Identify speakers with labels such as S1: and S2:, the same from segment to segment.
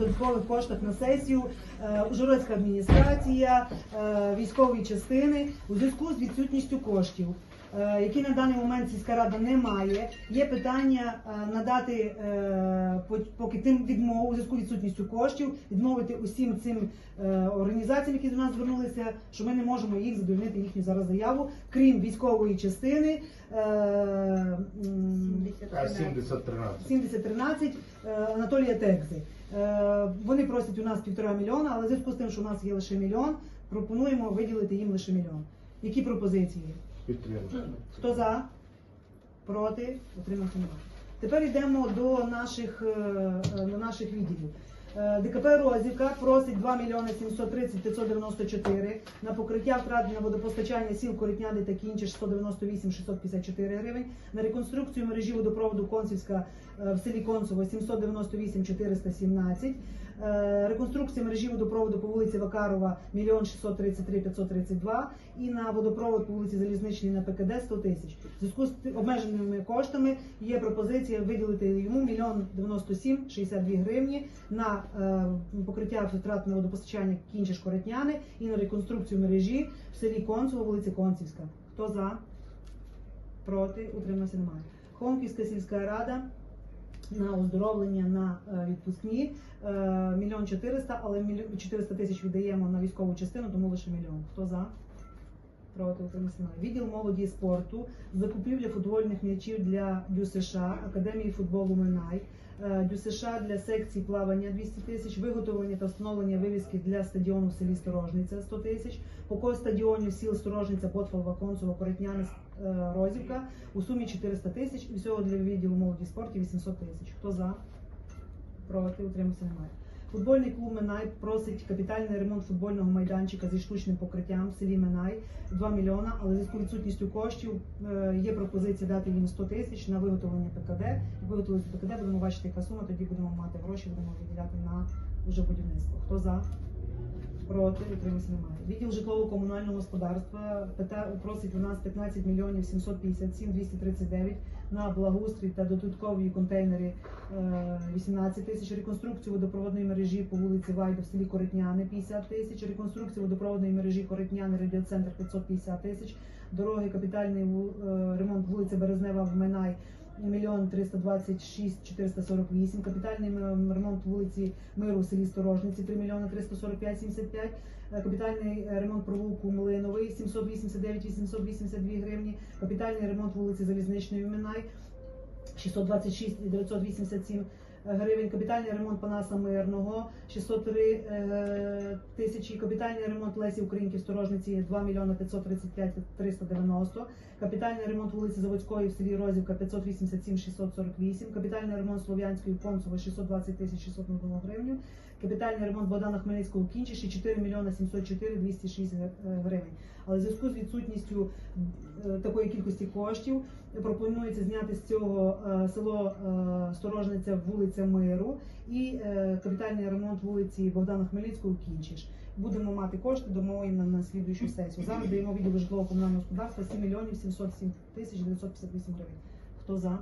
S1: додаткових коштах на сесію е, Ужгородська адміністрація, військової військові частини у зв'язку з відсутністю коштів. Е, Які на даний момент сільська рада не має, є питання е, надати е, поки тим відмову у зв'язку з відсутністю коштів, відмовити усім цим організаціям, які до нас звернулися, що ми не можемо їх задовольнити їхню зараз заяву, крім військової частини. е,
S2: 70-13.
S1: 7013 е, Анатолія Текзи. Е, Вони просять у нас півтора мільйона, але в зв'язку з тим, що у нас є лише мільйон, пропонуємо виділити їм лише мільйон. Які пропозиції?
S2: Підтримую.
S1: Хто за? Проти? Утримався немає. Тепер йдемо до наших, е, е, до наших відділів. Е, ДКП Розівка просить 2 мільйони 730 594 на покриття втрат на водопостачання сіл Корітняни та Кінчиш 198 654 гривень, на реконструкцію мережі водопроводу Концівська е, в селі Концево 798 417, Е, реконструкція мережі водопроводу по вулиці Вакарова 1 633 532 і на водопровод по вулиці Залізничній на ПКД 100 тисяч. Зв'язку з обмеженими коштами є пропозиція виділити йому 1 97 62 гривні на е, покриття втрат на водопостачання Кінчиш Коротняни і на реконструкцію мережі в селі Концево, вулиці Концівська. Хто за? Проти? Утримався немає. Хомківська сільська рада на оздоровлення на е, відпускні е, мільйон чотириста, але мільйон 400 тисяч віддаємо на військову частину, тому лише мільйон. Хто за? Проти утримався. Відділ молоді і спорту, закупівля футбольних м'ячів для ДЮСШ, Академії футболу Минай, е, ДЮСШ для секції плавання 200 тисяч, виготовлення та встановлення вивіски для стадіону в селі Сторожниця 100 тисяч, покой стадіонів сіл Сторожниця, Ботфалва, Концево, Коротняни, е, Розівка у сумі 400 тисяч всього для відділу молоді і спорту 800 тисяч. Хто за? Проти утримався немає. Футбольний клуб Минай просить капітальний ремонт футбольного майданчика зі штучним покриттям в селі Минай 2 мільйона, але в зв'язку відсутністю коштів е, є пропозиція дати їм 100 тисяч на виготовлення ПКД. Як виготовиться ПКД, будемо бачити, яка сума, тоді будемо мати гроші, будемо виділяти на вже будівництво. Хто за? Проти утримався немає. Відділ житлово-комунального господарства просить у нас 15 мільйонів 757 239 на благоустрій та додаткові контейнери е, 18 тисяч, реконструкцію водопроводної мережі по вулиці Вайда в селі Коритняни 50 тисяч, реконструкцію водопроводної мережі Коритняни, радіоцентр 550 тисяч, дороги, капітальний е, ремонт вулиці Березнева в Минай мільйон 326 448, капітальний ремонт вулиці Миру в селі Сторожниці 3 мільйони 345 75, п'ять. капітальний е, ремонт провулку Млиновий 789 882 гривні, капітальний ремонт вулиці Залізничної Минай 626 987 гривень, капітальний ремонт Панаса Мирного 603 е, тисячі, капітальний ремонт Лесі Українки в Сторожниці 2 мільйони 535 390, капітальний ремонт вулиці Заводської в селі Розівка 587 648, капітальний ремонт Слов'янської Концево 620 тисяч 601 гривню, капітальний ремонт Богдана Хмельницького в Кінчиші 4 мільйони 704 206 гри- е, гривень. Але в зв'язку з відсутністю е, такої кількості коштів пропонується зняти з цього е, село Сторожниця вулиця Миру і е, капітальний ремонт вулиці Богдана Хмельницького Кінчиш. Будемо мати кошти, дамо на, на слідуючу сесію. Зараз даємо відділу житлово комунального господарства 7 мільйонів 707 тисяч 958 гривень. Хто за?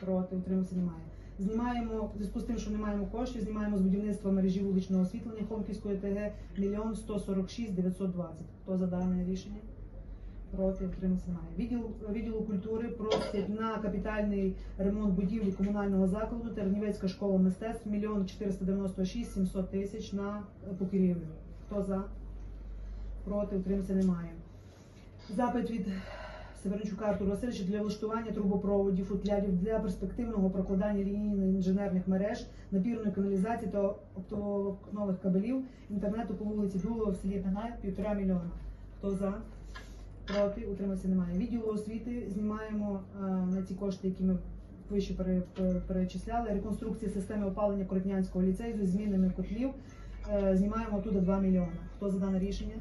S1: Проти, утримався немає. Знімаємо в зв'язку з тим, що не маємо коштів, знімаємо з будівництва мережі вуличного освітлення Хомківської ТГ мільйон 146 920. Хто за дане рішення? Проти немає. Відділ відділу культури просять на капітальний ремонт будівлі комунального закладу Тернівецька школа мистецтв мільйон 496 700 тисяч на е, покрівлю. Хто за? Проти утримався немає. Запит від Севернчука Артура Васильовича для влаштування трубопроводів, футлярів для перспективного прокладання лінійних інженерних мереж, напірної каналізації та оптоволокнових кабелів інтернету по вулиці Дулова в селі Гнай півтора мільйона. Хто за? Проти утримався немає. Відділу освіти знімаємо е, на ці кошти, які ми вище пере- пере- перечисляли. Реконструкція системи опалення Коротнянського ліцею зі змінами котлів. Е, Знімаємо туди 2 мільйони. Хто за дане рішення?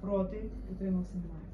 S1: Проти утримався немає.